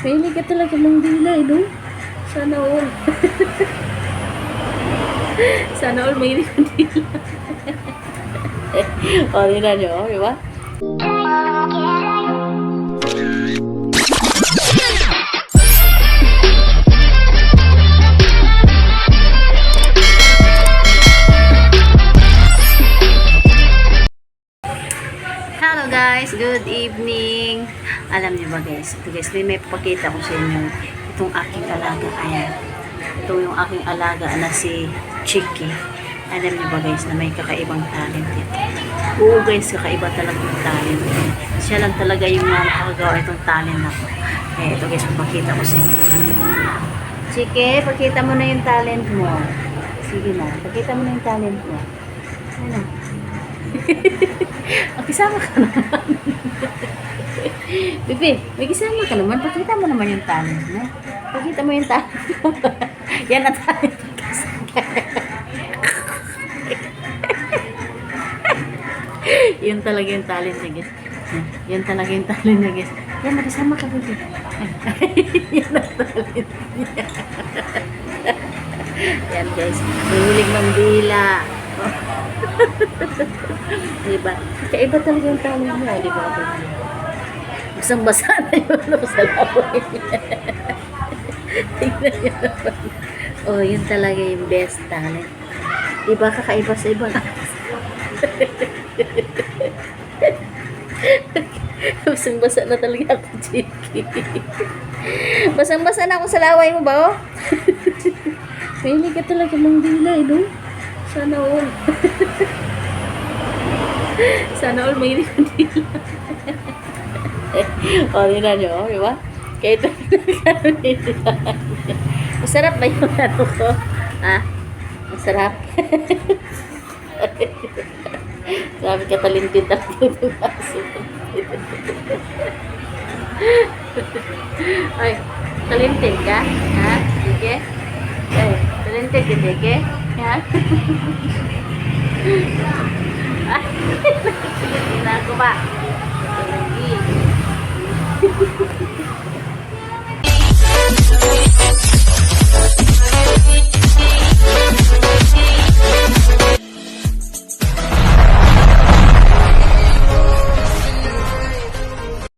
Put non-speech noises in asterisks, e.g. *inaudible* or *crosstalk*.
Mahilig ka talaga ng dila, eh, no? Sana all. *laughs* Sana all mahilig ng dila. *laughs* o, tingnan nyo, di ba? Hello guys, good evening. Alam niyo ba guys, ito guys, may may pakita ko sa inyo itong aking alaga. Ayan. Ito yung aking alaga na si Chiki. Alam niyo ba guys na may kakaibang talent ito. Oo guys, kakaiba talaga yung talent. Siya lang talaga yung mga makakagawa itong talent na to. Eh, ito guys, pakita ko sa inyo. Chiki, pakita mo na yung talent mo. Sige na, pakita mo na yung talent mo. Ano? *laughs* Ang kisama ka naman. *laughs* Bebe, may kisama ka naman. Pakita mo naman yung talent mo. Pakita mo yung talent *laughs* mo. Yan ang talent. Yun talaga yung talent niya, guys. Yan talaga yung talent niya, guys. Yan, makisama ka, Bebe. Yan ang talent niya. Yan, guys. Mahilig ng dila. *laughs* diba? Kaiba talaga yung talent mo, di ba? Basang basa na yun no, sa laway *laughs* niya. Tingnan niyo naman. Oh, yun talaga yung best talent. Diba kakaiba sa ibang *laughs* Basang basa na talaga ako, Chiki. Basang basa na ako sa laway mo ba, oh? Mahilig ka talaga ng dila, eh, no? Sana all. *laughs* Sana all mahilig ng dila. o, tingnan nyo, di ba? Kaya ito *laughs* Masarap ba yung ano ko? Ha? Masarap? *laughs* Sabi ka talented talaga yung aso. Ay, talented ka? Ha? Sige? Ay, talented ka, sige? Ha? *laughs*